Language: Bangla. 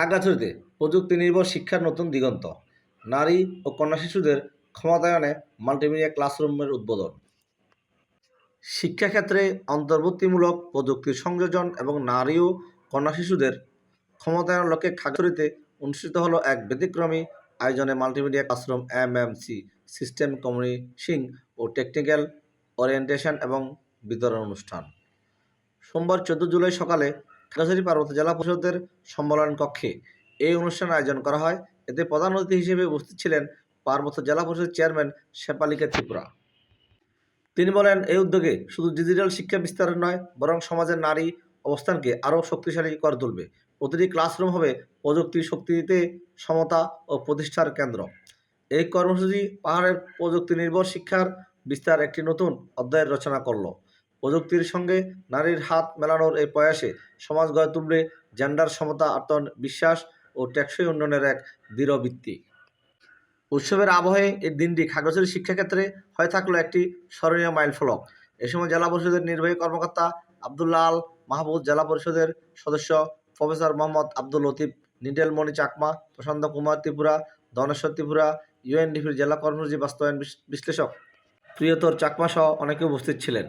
খাগড়াছড়িতে প্রযুক্তি নির্ভর শিক্ষার নতুন দিগন্ত। নারী ও কন্যা শিশুদের ক্ষমতায়নে মাল্টিমিডিয়া ক্লাসরুমের উদ্বোধন। শিক্ষাক্ষেত্রে অন্তর্ভুক্তিমূলক প্রযুক্তির সংযোজন এবং নারী ও কন্যা শিশুদের ক্ষমতায়নের লক্ষ্যে খাগড়াছড়িতে অনুষ্ঠিত হলো এক ব্যতিক্রমী আয়োজনে multimedia classroom M M C system commissioning ও টেকনিক্যাল ওরিয়েন্টেশন এবং বিতরণ অনুষ্ঠান। সোমবার চোদ্দ জুলাই সকালে খাগড়াছড়ি পার্বত্য জেলা পরিষদের সম্মেলন কক্ষে এই অনুষ্ঠানের আয়োজন করা হয়। এতে প্রধান অতিথি হিসেবে উপস্থিত ছিলেন পার্বত্য জেলা পরিষদের চেয়ারম্যান শেপালিকা ত্রিপুরা। তিনি বলেন, এই উদ্যোগে শুধু ডিজিটাল শিক্ষা বিস্তারের নয়, বরং সমাজের নারী অবস্থানকে আরও শক্তিশালী করে তুলবে। প্রতিটি ক্লাসরুম হবে প্রযুক্তির শক্তিতে সমতা ও প্রতিষ্ঠার কেন্দ্র। এই কর্মসূচি পাহাড়ের প্রযুক্তি নির্ভর শিক্ষার বিস্তার একটি নতুন অধ্যায়ের রচনা করল। প্রযুক্তির সঙ্গে নারীর হাত মেলানোর এই প্রয়াসে সমাজ গড়ে তুলবে জেন্ডার সমতা আত্মবিশ্বাস ও টেকসই উন্নয়নের এক দৃঢ় ভিত্তি। উৎসবের আবহে এই দিনটি খাগড়াছড়ি শিক্ষাক্ষেত্রে হয়ে থাকল একটি স্মরণীয় মাইল ফলক এ সময় জেলা পরিষদের নির্বাহী কর্মকর্তা আব্দুল্লাহ আল মাহবুব, জেলা পরিষদের সদস্য প্রফেসর মোহাম্মদ আব্দুল লতিফ নিডেল মণি চাকমা, প্রশান্ত কুমার ত্রিপুরা, ধনেশ্বর ত্রিপুরা, ইউএনডিপির জেলা কর্মসূচি বাস্তবায়ন বিশ্লেষক প্রিয়তর চাকমা সহ অনেকে উপস্থিত ছিলেন।